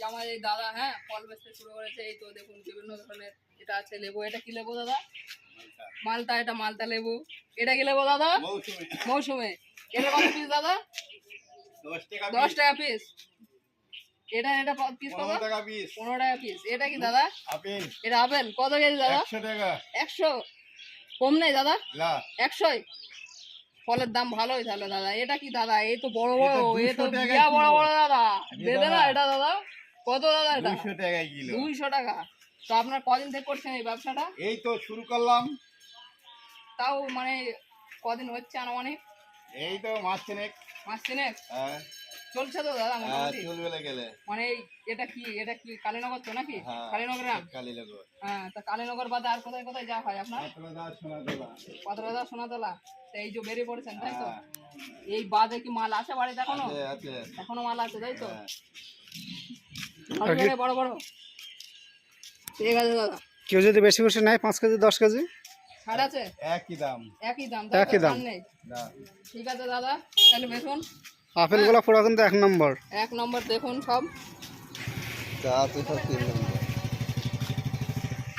যে আমার এই দাদা হ্যাঁ ফল বেচতে শুরু করেছে এই তো দেখুন বিভিন্ন ধরনের এটা আছে লেবু। এটা কি লেবু দাদা? মালটা। এটা মালটা লেবু। এটা কি লেবু দাদা? মৌসুমে। এটা কত পিস দাদা? দশ টাকা পিস এটা এটা পিস কত পনেরো টাকা পিস এটা কি দাদা? এটা আপেল। কত কেজি দাদা? একশো কম নেই দাদা? একশোই? ফলের দাম ভালোই তাহলে দাদা। এটা কি দাদা? এই তো বড় বড় এ তো 200 টাকা বিয়া বড় বড় দাদা। দেবে না দাদা। এটা দাদা? কত দাদা এটা? দুশো টাকা কিলো। দুইশো টাকা। তো আপনার কদিন থেকে করছেন এই ব্যবসাটা? এই তো শুরু করলাম। তাও মানে কদিন হচ্ছে আনুমানিক? এই তো মাস তিনেক। মাস তিনেক? হ্যাঁ। চলছে তো দাদা হ্যাঁ, মোটামুটি? চলবে গেলে। মানে এটা কি এটা কি কালীনগর তো নাকি? হ্যাঁ কালীনগর গ্রাম কালী হ্যাঁ তা কালীনগর বাদে আর কোথায় কোথায় যাওয়া হয় আপনার? পাথরদা সোনাতলা। তা এই যে বেরিয়ে পড়েছেন তাই তো? এই বাদে কি মাল আছে বাড়িতে এখনও? এখনও মাল আছে তাই তো? কেউ যদি বেশি বেশি নেয় পাঁচ কেজি দশ কেজি? ছাড় আছে? একই দাম। একই দাম একই দাম। নেই। ঠিক আছে দাদা তাহলে বেসুন? আপেলগুলো পুরো কিন্তু এক নম্বর। এক নম্বর দেখুন সব। সব তিন নম্বর।